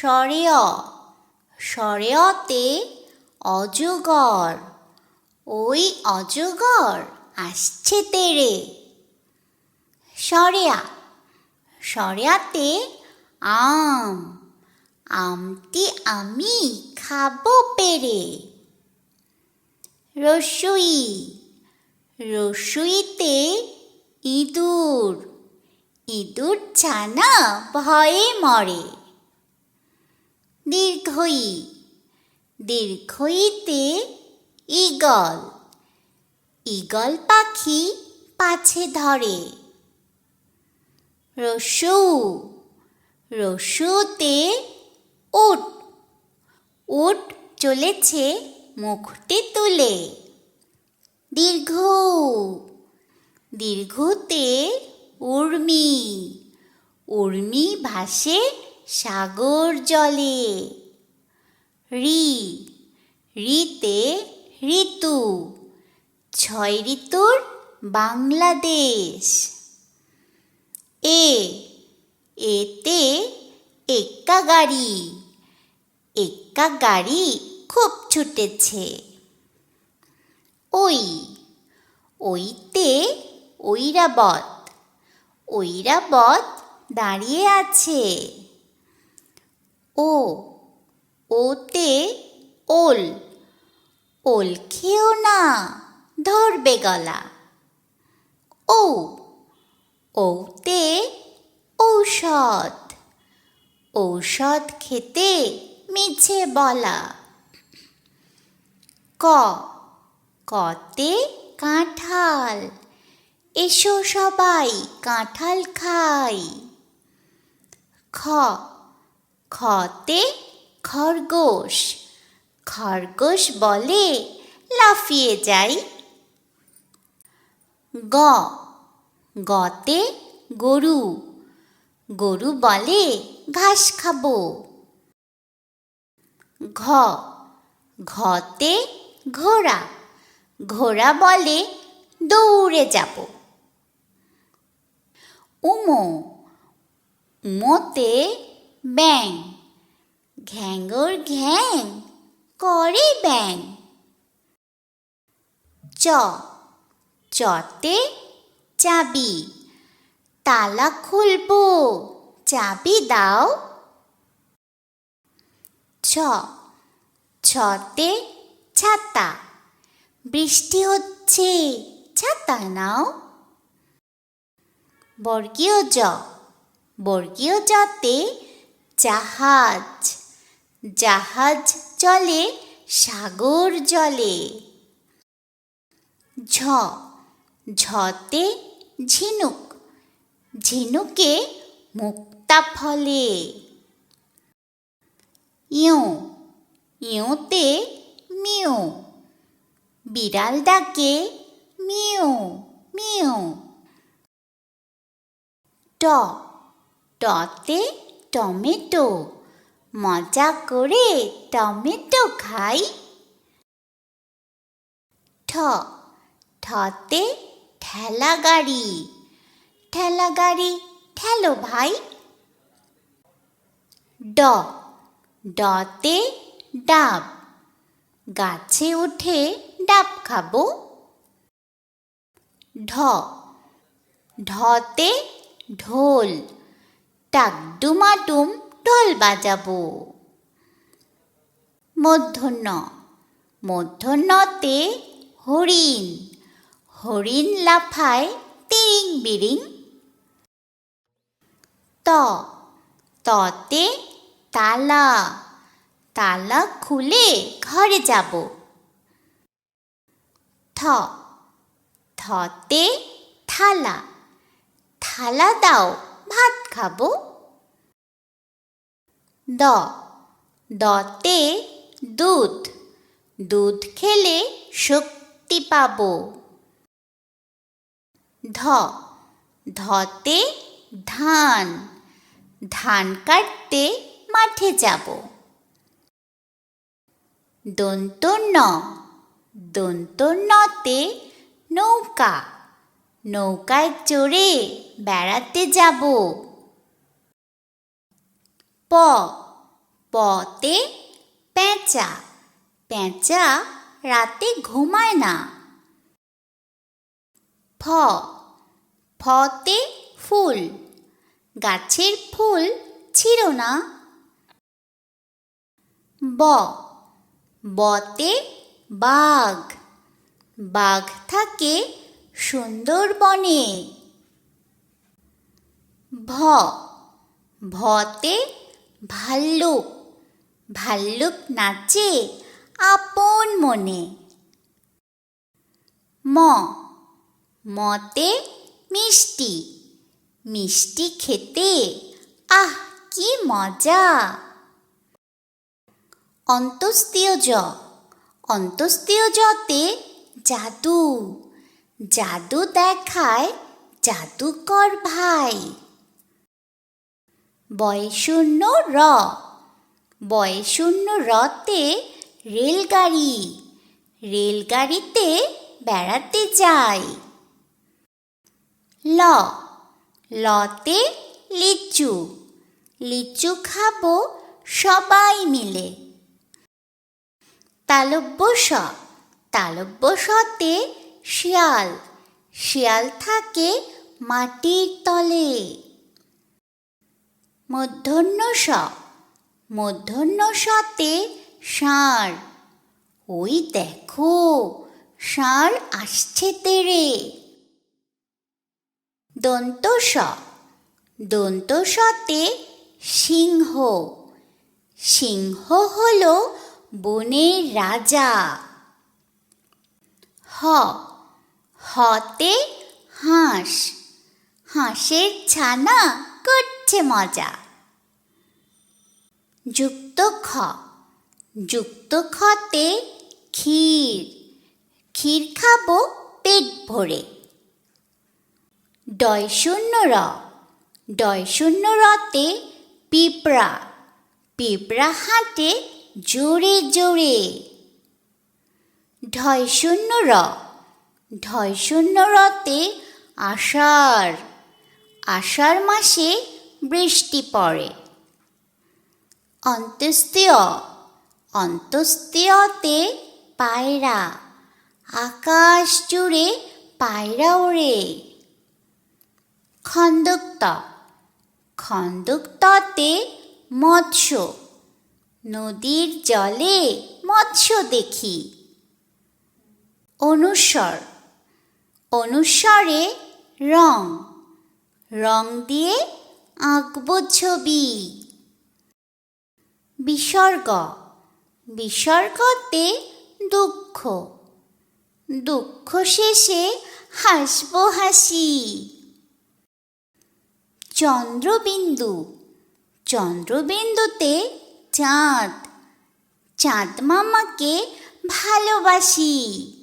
সরেয়, সরেয়তে অজগর, ওই অজগর আসছে তেরে। সরেয়া, সরেয়াতে আম, আমটি আমি খাব পেরে। রসুই, রসুইতে ইঁদুর ইঁদুর ছানা ভয়ে মরে। দীর্ঘই। দীর্ঘইতে ঈগল। ঈগল পাখি পাছে ধরে। রসু। রসুতে উট। উট চলেছে মুখটি তুলে। দীর্ঘ। দীর্ঘতে উর্মি। উর্মি ভাসে সাগর জলে। রি, রিতে ঋতু। ছয় ঋতুর বাংলাদেশ। এ, এতে এক্কা গাড়ি। এক্কা গাড়ি খুব ছুটেছে। ওই, ওইতে ঐরাবত। ঐরাবত দাঁড়িয়ে আছে। ও। ওতে ওল। ওল খেও না, ধরবে গলা। ও। ওতে ঔষধ। ঔষধ খেতে মিছে বলা। ক। কতে কাঁঠাল। এসো সবাই কাঁঠাল খাই। খ। খতে খরগোশ। খরগোশ বলে লাফিয়ে যাই। গ। গতে গরু। গরু বলে ঘাস খাব। ঘ। ঘতে ঘোড়া। ঘোড়া বলে দৌড়ে যাব। উমো। উমোতে ব্যাং ঘ্যাঙ্গর ঘ্যাং, করে ব্যাং চ। চতে চাবি। তালা খুলবো, চাবি দাও। ছ। ছতে ছাতা। বৃষ্টি হচ্ছে, ছাতা নাও। বর্গীয় জ। বর্গীয় জতে জাহাজ। জাহাজ চলে সাগর জলে। ঝ। ঝতে ঝিনুক। ঝিনুকে মুক্তা ফলে। ইউ ইউতে মিউ। বিড়াল ডাকে মিউ মিউ। ট। টতে টমেটো। মজা করে টমেটো খাই। ঠ, ঠতে ঠেলা গাড়ি। ঠেলা গাড়ি, ঠেলো ভাই। ড, ডতে ডাব। গাছে উঠে ডাব খাব। ঢ, ঢতে ঢোল। টাকডুমাডুম ঢোল বাজাবো। মূর্ধন্য মূর্ধন্যতে হরিণ। হরিণ লাফায় তিরিং বিরিং ত। ততে তালা। তালা খুলে ঘরে যাব। থ। থতে থালা। থালা দাও ভাত খাব দ। দতে দুধ। দুধ খেলে শক্তি পাবো। ধ। ধতে ধান। ধান কাটতে মাঠে যাব। দন্তন্য দন্তন্যতে নৌকা। নৌকায় চড়ে বেড়াতে যাব। প, পতে পেঁচা পেঁচা রাতে ঘুমায় না। ফ, ফতে ফুল, গাছের ফুল ছিল না। ব, বতে বাঘ বাঘ থাকে সুন্দরবনে। ভ, ভতে ভাল্লুক ভাল্লুক নাচে আপন মনে। ম, মতে মিষ্টি মিষ্টি খেতে আহ কি মজা। অন্তস্তীয় জ অন্তস্তীয় জতে জাদু জাদু দেখায় জাদুকর ভাই। বয়শূন্য র। বয়শূন্য রতে রেলগাড়ি। রেলগাড়িতে বেড়াতে যাই ল। লতে লিচু। লিচু খাব সবাই মিলে। তালব্য স। তালব্য সতে শিয়াল। শিয়াল থাকে মাটির তলে। মধ্যাহ্ন স মধ্যাহ্ন সতে ষাঁড়। ওই দেখো, ষাঁড় আসছে তেরে। দন্ত স দন্ত সতে সিংহ। সিংহ হল বনের রাজা। হ, হতে হাঁস। হাঁসের ছানা করছে মজা। যুক্ত খ। যুক্ত খতে ক্ষীর। ক্ষীর খাব পেট ভরে। ডয় শূন্য র। ডয় শূন্য রতে পিঁপড়া। পিঁপড়া হাঁটে জোরে জোরে। ঢয় শূন্য র। ঢয় শূন্য রতে আষাঢ়। আষাঢ় মাসে বৃষ্টি পড়ে। অন্ত্যেস্তীয় অন্ত্যেস্তীয়তে পায়রা, আকাশ জুড়ে পায়রা ওড়ে। খন্দক্ত, খন্দক্ততে মৎস্য, নদীর জলে মৎস্য দেখি। অনুস্বর অনুস্বরে রং রং দিয়ে আঁকব ছবি। বিসর্গ। বিসর্গতে দুঃখ। দুঃখ শেষে হাসব হাসি। চন্দ্রবিন্দু। চন্দ্রবিন্দুতে চাঁদ। চাঁদ মামাকে ভালোবাসি।